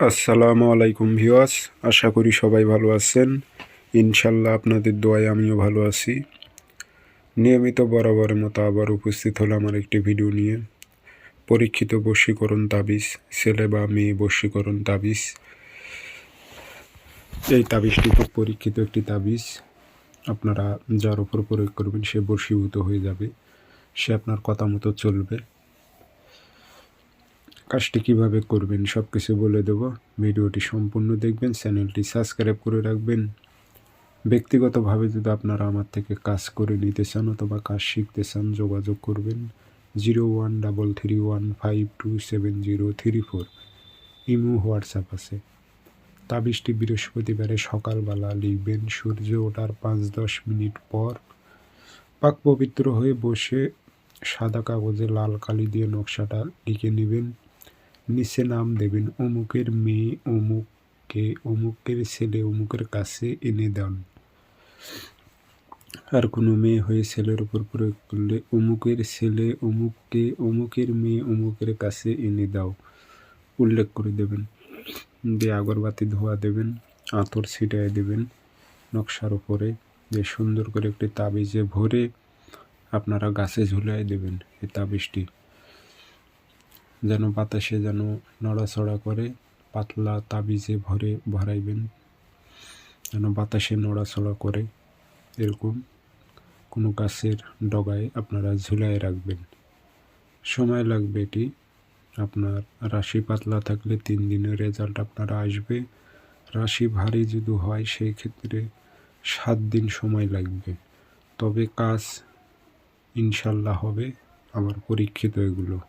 আসসালামু আলাইকুম ভিওয়াস আশা করি সবাই ভালো আছেন। ইনশাল্লাহ আপনাদের দোয়ায় আমিও ভালো আছি। নিয়মিত বরাবরের মতো আবার উপস্থিত হলো আমার একটি ভিডিও নিয়ে। পরীক্ষিত বশীকরণ তাবিজ, ছেলে বা মেয়ে বশীকরণ তাবিজ। এই তাবিজটি খুব পরীক্ষিত একটি তাবিজ। আপনারা যার উপর প্রয়োগ করবেন সে বশীভূত হয়ে যাবে। সে আপনার কথা মতো চলবে। কাজটি কীভাবে করবেন সব কিছু বলে দেব। ভিডিওটি সম্পূর্ণ দেখবেন, চ্যানেলটি সাবস্ক্রাইব করে রাখবেন। ব্যক্তিগতভাবে যদি আপনারা আমার থেকে কাজ করে নিতে চান অথবা কাজ শিখতে চান, যোগাযোগ করবেন zero one double three one five two seven zero three four. Imo, WhatsApp আছে। তাবিজটি বৃহস্পতিবারে সকালবেলা লিখবেন, সূর্য ওঠার পাঁচ দশ মিনিট পর পাক পবিত্র হয়ে বসে সাদা কাগজে লাল কালি দিয়ে নকশাটা লিখে নেবেন। নিচে নাম দেবেন, অমুকের মেয়ে অমুককে, অমুকের ছেলে অমুকের কাছে এনে দেন। আর কোনো মেয়ে হয়ে ছেলের উপর প্রয়োগ করলে অমুকের ছেলে অমুককে, অমুকের মেয়ে অমুকের কাছে এনে দাও, উল্লেখ করে দেবেন। দিয়ে আগরবাতি ধোয়া দেবেন, আতর ছিটায় দেবেন নকশার উপরে যে সুন্দর করে একটি তাবিজে ভরে আপনারা গাছে ঝুলাই দেবেন এই তাবিজটি। যেন বাতাসে যেন নড়াচড়া করে, পাতলা তাবিজে ভরে, ভরাইবেন। যেন বাতাসে নড়াচড়া করে, এরকম কোনো গাছের ডগায় আপনারা ঝুলাই রাখবেন। সময় লাগবে এটি। আপনার রাশি পাতলা থাকলে তিন দিনের রেজাল্ট আপনারা আসবে। রাশি ভারী যদি হয়, সেই ক্ষেত্রে সাত দিন সময় লাগবে। তবে কাজ ইনশাল্লাহ হবে আমার পরীক্ষিত এগুলো।